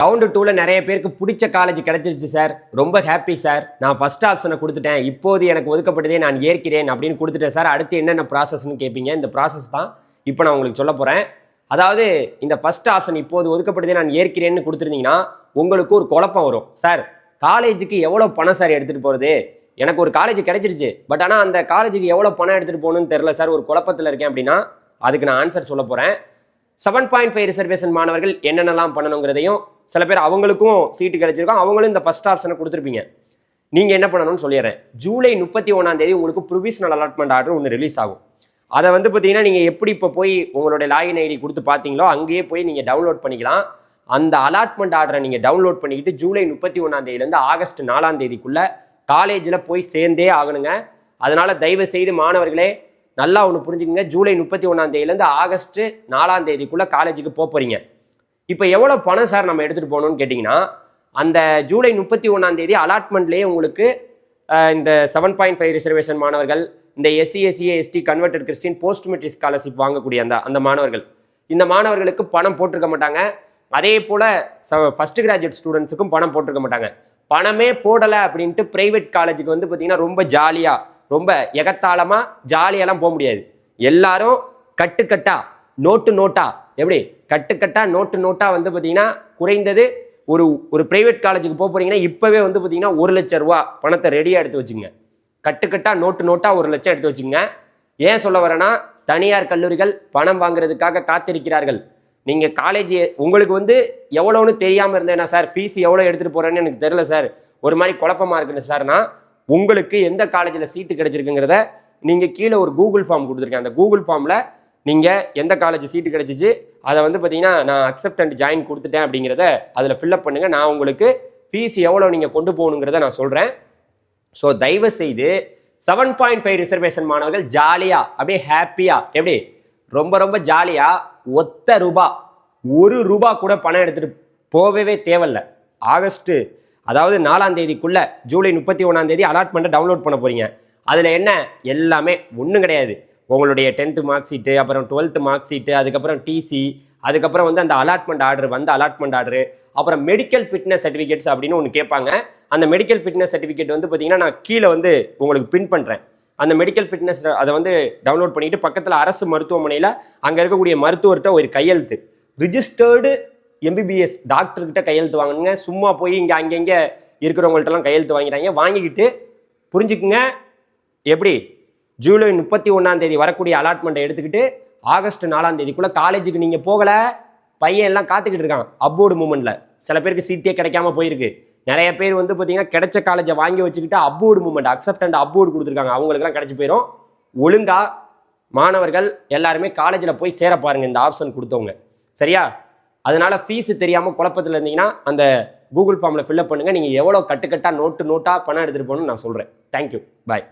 Round டூவில் நிறைய பேருக்கு பிடிச்ச காலேஜ் கிடைச்சிருச்சு சார் ரொம்ப ஹாப்பி சார் நான் ஃபர்ஸ்ட் ஆப்ஷனை கொடுத்துட்டேன். இப்போது எனக்கு ஒதுக்கப்பட்டதே நான் ஏற்கிறேன் அப்படின்னு கொடுத்துட்டேன் சார் அடுத்து என்னென்ன ப்ராசஸ்னு கேட்பீங்க இந்த ப்ராசஸ் தான் இப்போ நான் உங்களுக்கு சொல்ல போகிறேன் அதாவது இந்த ஃபர்ஸ்ட் ஆப்ஷன் இப்போது ஒதுக்கப்பட்டதே நான் ஏற்கிறேன்னு கொடுத்துருந்தீங்கன்னா உங்களுக்கு ஒரு குழப்பம் வரும் சார் காலேஜுக்கு எவ்வளோ பணம் சார் எடுத்துகிட்டு போகிறது எனக்கு ஒரு காலேஜ் கிடைச்சிருச்சு. பட் ஆனால் அந்த காலேஜுக்கு எவ்வளோ பணம் எடுத்துகிட்டு போகணும்னு தெரில சார் ஒரு குழப்பத்தில் இருக்கேன் அப்படின்னா அதுக்கு நான் ஆன்சர் சொல்ல போகிறேன் செவன் பாயிண்ட் ஃபைவ் ரிசர்வேஷன் மாணவர்கள் என்னென்னலாம் பண்ணணுங்கிறதையும் சில பேர் அவங்களுக்கும் சீட்டு கிடைச்சிருக்கும். அவங்களும் இந்த ஃபஸ்ட் ஆப்ஷனை கொடுத்துருப்பீங்க. நீங்கள் என்ன பண்ணணும்னு சொல்லிடுறேன். ஜூலை முப்பத்தி ஒன்றாம் தேதி உங்களுக்கு ப்ரொவிஷனல் அலாட்மெண்ட் ஆர்டர் ஒன்று ரிலீஸ் ஆகும். அதை வந்து பார்த்தீங்கன்னா நீங்கள் எப்படி இப்போ போய் உங்களுடைய லாகின் ஐடி கொடுத்து பார்த்தீங்களோ அங்கேயே போய் நீங்கள் டவுன்லோட் பண்ணிக்கலாம். அந்த அலாட்மெண்ட் ஆர்டரை நீங்கள் டவுன்லோட் பண்ணிக்கிட்டு ஜூலை முப்பத்தி ஒன்றாம் தேதியிலேருந்து ஆகஸ்ட் நாலாம் தேதிக்குள்ளே காலேஜில் போய் சேர்ந்தே ஆகணுங்க. அதனால் தயவு செய்து மாணவர்களே நல்லா ஒன்று புரிஞ்சுக்கங்க. ஜூலை முப்பத்தி ஒன்றாம் தேதியிலேருந்து ஆகஸ்ட் நாலாம் தேதிக்குள்ளே காலேஜுக்கு போக போகிறீங்க இப்போ எவ்வளோ பணம் சார் நம்ம எடுத்துகிட்டு போகணும்னு கேட்டிங்கன்னா அந்த ஜூலை முப்பத்தி ஒன்றாம் தேதி அலாட்மெண்ட்லேயே உங்களுக்கு இந்த செவன் பாயிண்ட் ஃபைவ் ரிசர்வேஷன் மாணவர்கள் இந்த SC SCA ST converted Christian post matric scholarship வாங்கக்கூடிய அந்த அந்த மாணவர்கள். இந்த மாணவர்களுக்கு பணம் போட்டிருக்க மாட்டாங்க. அதே போல் ச ஃபஸ்ட் கிராஜுவேட் ஸ்டூடெண்ட்ஸுக்கும் பணம் போட்டிருக்க மாட்டாங்க. பணமே போடலை அப்படின்ட்டு ப்ரைவேட் காலேஜுக்கு வந்து பார்த்தீங்கன்னா ரொம்ப ஜாலியாக ரொம்ப எகத்தாளமாக ஜாலியாலாம் போக முடியாது. எல்லாரும் கட்டுக்கட்டாக நோட்டு நோட்டா? எப்படி? கட்டுக்கட்டா நோட்டு நோட்டா வந்து பார்த்தீங்கன்னா குறைந்தது ஒரு ஒரு ப்ரைவேட் காலேஜுக்கு போக போறீங்கன்னா இப்போவே வந்து பார்த்தீங்கன்னா ஒரு லட்ச ரூபா பணத்தை ரெடியாக எடுத்து வச்சுங்க கட்டுக்கட்டா நோட்டு நோட்டா ஒரு லட்சம் எடுத்து வச்சுங்க ஏன் சொல்ல வரேன்னா தனியார் கல்லூரிகள் பணம் வாங்குறதுக்காக காத்திருக்கிறார்கள். நீங்கள் காலேஜ் உங்களுக்கு வந்து எவ்வளோன்னு தெரியாமல் இருந்தேன்னா சார்? ஃபீஸ் எவ்வளோ எடுத்துகிட்டு போகிறேன்னு எனக்கு தெரியல சார். ஒரு மாதிரி குழப்பமா இருக்குன்னு சார்னா உங்களுக்கு எந்த காலேஜில் சீட்டு கிடைச்சிருக்குங்கிறத நீங்கள் கீழே ஒரு கூகுள் ஃபார்ம் கொடுத்துருக்கேன். அந்த கூகுள் ஃபார்மில் நீங்கள் எந்த காலேஜ் சீட்டு கிடச்சிச்சு அதை வந்து பார்த்தீங்கன்னா நான் அக்செப்ட் அண்ட் ஜாயின் கொடுத்துட்டேன் அப்படிங்கிறத அதில் ஃபில்அப் பண்ணுங்கள் நான் உங்களுக்கு ஃபீஸ் எவ்வளோ நீங்கள் கொண்டு போகணுங்கிறத நான் சொல்கிறேன் ஸோ தயவு செய்து செவன் பாயிண்ட் ஃபைவ் ரிசர்வேஷன் மாணவர்கள் ஜாலியாக அப்படியே ஹாப்பியாக எப்படி? ரொம்ப ரொம்ப ஜாலியாக ஒத்த ரூபா ஒரு ரூபா கூட பணம் எடுத்துகிட்டு போகவே தேவையில்ல. ஆகஸ்ட்டு அதாவது நாலாம் தேதிக்குள்ளே ஜூலை முப்பத்தி ஒன்றாம் தேதி அலாட்மெண்ட்டை டவுன்லோட் பண்ண போகிறீங்க அதில் என்ன? எல்லாமே ஒன்றும் கிடையாது. உங்களுடைய டென்த்து மார்க் ஷீட்டு அப்புறம் டுவெல்த்து மார்க் ஷீட்டு அதுக்கப்புறம் டிசி அதுக்கப்புறம் வந்து அந்த அலாட்மெண்ட் ஆர்டர் வந்த அலாட்மெண்ட் ஆர்டர் அப்புறம் மெடிக்கல் ஃபிட்னஸ் சர்டிஃபிகேட்ஸ் அப்படின்னு ஒன்று கேட்பாங்க. அந்த மெடிக்கல் ஃபிட்னஸ் சர்டிஃபிகேட் வந்து பார்த்தீங்கன்னா நான் கீழே வந்து உங்களுக்கு பின் பண்ணுறேன் அந்த மெடிக்கல் ஃபிட்னஸ் அதை வந்து டவுன்லோட் பண்ணிவிட்டு பக்கத்தில் அரசு மருத்துவமனையில் அங்கே இருக்கக்கூடிய மருத்துவர்கிட்ட ஒரு கையெழுத்து. ரிஜிஸ்டர்டு எம்பிபிஎஸ் டாக்டர்கிட்ட கையெழுத்து வாங்கணுங்க சும்மா போய் இங்கே அங்கங்கே இருக்கிறவங்கள்ட்டலாம் கையெழுத்து வாங்கிட்டாங்க வாங்கிக்கிட்டு புரிஞ்சுக்குங்க. எப்படி? ஜூலை முப்பத்தி ஒன்றாம் தேதி வரக்கூடிய அலாட்மெண்ட்டை எடுத்துக்கிட்டு ஆகஸ்ட் நாலாம் தேதிக்குள்ளே காலேஜுக்கு நீங்கள் போகலை. பையன் எல்லாம் காத்துக்கிட்டு இருக்கான். அப்போர்டு மூமெண்ட்டில் சில பேருக்கு சீட்டே கிடைக்காம போயிருக்கு. நிறைய பேர் வந்து பார்த்தீங்கன்னா கிடைச்ச காலேஜை வாங்கி வச்சுக்கிட்டு upward movement accept and upward கொடுத்துருக்காங்க. அவங்களுக்குலாம் கிடைச்சி போயிடும் ஒழுங்கா மாணவர்கள் எல்லாருமே காலேஜில் போய் சேர பாருங்க. இந்த ஆப்ஷன் கொடுத்தவங்க. சரியா? அதனால ஃபீஸு தெரியாமல் குழப்பத்தில் இருந்தீங்கன்னா அந்த கூகுள் ஃபார்மில் ஃபில்அப் பண்ணுங்கள் நீங்கள் எவ்வளோ கட்டுக்கட்டாக நோட்டு நோட்டாக பணம் எடுத்துகிட்டு போகணும்னு நான் சொல்கிறேன் தேங்க்யூ பாய்